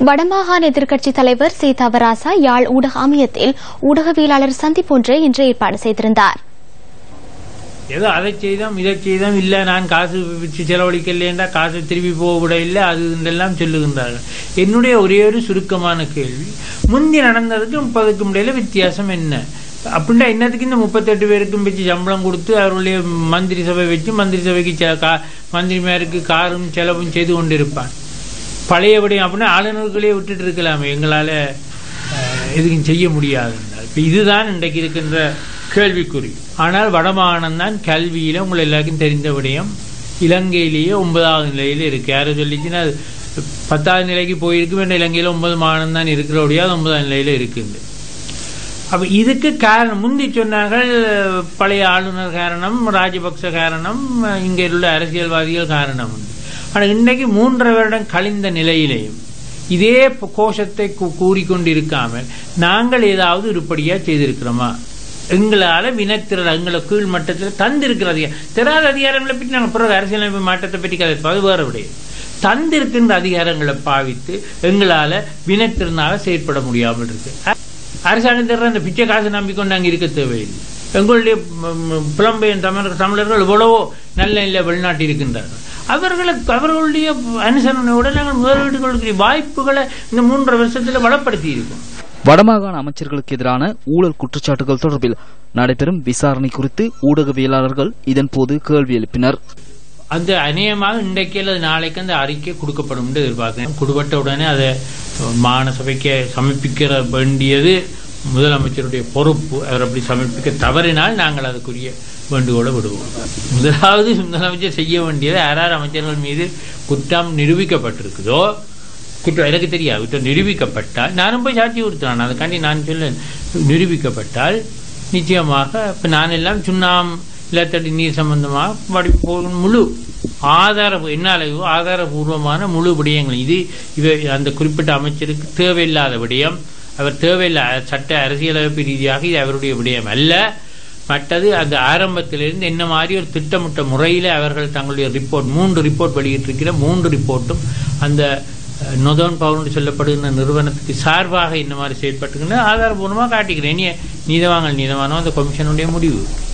வடமாகாண எதிர்க்கட்சித் தலைவர் சி. தவராசா யாழ் ஊடக அமையத்தில் ஊடகவியலாளர் சந்திப்பொன்றை இன்று ஏற்பாடு செய்திருந்தார். ஏதோ அதை செய்தோம் இதை செய்தோம் இல்லை நான் காசு வச்சு செலவழிக்கலைன்றா காசு திருப்பி போக இல்லை அது இதெல்லாம் சொல்லுகின்றார்கள். என்னுடைய ஒரே ஒரு சுருக்கமான கேள்வி முந்தி நடந்ததுக்கு முப்பதுக்கும் இடையில வித்தியாசம் என்ன? அப்படின்னா என்னத்துக்கு இந்த முப்பத்தெட்டு பேருக்கும் வச்சு சம்பளம் கொடுத்து அவருடைய மந்திரி சபை வச்சு மந்திரி சபைக்கு செ- மந்திரிமாருக்கு காரும் செலவும் செய்து கொண்டிருப்பான். பழையபடி அப்படின்னா ஆளுநர்களே விட்டுட்டு இருக்கலாமே எங்களால் எதுவும் செய்ய முடியாது இப்போ இதுதான் இன்றைக்கு இருக்கின்ற கேள்விக்குறி. ஆனால் வடமானம் தான் கல்வியில் உங்கள் எல்லாருக்கும் தெரிந்த விடயம். இலங்கையிலேயே ஒன்பதாவது நிலையில் இருக்குது யாரும் சொல்லிச்சுன்னா அது பத்தாவது நிலைக்கு போயிருக்கு வேண்டாம் இலங்கையில் ஒன்பது மானம் தான் இருக்கிறபடியா அது ஒன்பதாம் நிலையில் இருக்குது அப்போ இதுக்கு காரணம் முந்தி சொன்னார்கள் பழைய ஆளுநர் காரணம் ராஜபக்ச காரணம் இங்கே உள்ள அரசியல்வாதிகள் காரணம். உண்டு ஆனால் இன்னைக்கு மூன்று வருடம் கழிந்த நிலையிலேயும் இதே கோஷத்தை கூறிக்கொண்டிருக்காமல் நாங்கள் ஏதாவது உருப்படியா செய்திருக்கிறோமா? எங்களால வினத்திரல் எங்களை கீழ் மட்டத்தில் தந்திருக்கிற அதிகாரம் திராத அதிகாரங்களை பற்றி நாங்கள் பிறகு அரசியலமைப்பு மாற்றத்தை பற்றி கதை அது வேற விடயம். தந்திருக்கின்ற அதிகாரங்களை பாவித்து எங்களால வினத்திறனால செயற்பட முடியாமல் இருக்கு. அ- அந்த பிச்சை காசு நம்பிக்கொண்டு நாங்கள் இருக்க தேவையில்லை. எங்களுடைய புலம்பெயர் தமிழர் தமிழர்கள் எவ்வளவோ நல்ல நல்ல வெளிநாட்டில் இருக்கின்றார்கள். அவர்களுக்கு அவர்களுடைய அனுசரணையோட நாங்கள் முதலீடு கொள்கிற வாய்ப்புகளை இந்த மூன்றரை வருஷத்துல வளப்படுத்தி இருக்கோம் வடமாகாண அமைச்சர்களுக்கு எதிரான ஊழல் குற்றச்சாட்டுகள் தொடர்பில் நடைபெறும் விசாரணை குறித்து ஊடகவியலாளர்கள் இதன்போது கேள்வி எழுப்பினர். அந்த அநேகமாக இன்றைக்கு அல்லது நாளைக்கு அந்த அறிக்கை கொடுக்கப்படும் என்று எதிர்பார்க்கிறேன். கொடுப்பட்ட உடனே அதை மாகாண சபைக்கு சமர்ப்பிக்கிற வேண்டியது முதலமைச்சருடைய பொறுப்பு அவர் அப்படி சமர்ப்பிக்க தவறினால் நாங்கள் அதுக்குரிய வேண்டுகோளை விடுவோம். முதலாவது முதலமைச்சர் செய்ய வேண்டியது யாரார் அமைச்சர்கள் மீது குற்றம் நிரூபிக்கப்பட்டிருக்குதோ குற்றம் எனக்கு தெரியாது குற்றம் நிரூபிக்கப்பட்டால் நானும் போய் சாட்சி கொடுத்தான் அதுக்காண்டி நான் சொல்ல நிரூபிக்கப்பட்டால் நிச்சயமாக இப்போ நான் எல்லாம் சுண்ணாம் நிலத்தடி நீர் சம்பந்தமாக படி முழு ஆதார என்னால் ஆதாரபூர்வமான முழு விடயங்கள். இது இவை அந்த குறிப்பிட்ட அமைச்சருக்கு தேவையில்லாத விடயம். அவர் தேவையில்லை. சட்ட அரசியலமைப்பு ரீதியாக இது அவருடைய விடயம் அல்ல. மற்றது அந்த ஆரம்பத்திலிருந்து என்ன மாதிரி ஒரு திட்டமிட்ட முறையில் அவர்கள் தங்களுடைய ரிப்போர்ட் மூன்று ரிப்போர்ட் வெளியிட்டிருக்கிற மூன்று ரிப்போர்ட்டும் அந்த நொதோன் பவுன் சொல்லப்படுகிற நிறுவனத்துக்கு சார்பாக இந்த மாதிரி செயல்பட்டுக்குன்னு ஆதாரபூர்வமாக காட்டிக்கிறேன். இனி நீதவாங்கல் நீதவானம் அந்த கமிஷனுடைய முடிவு.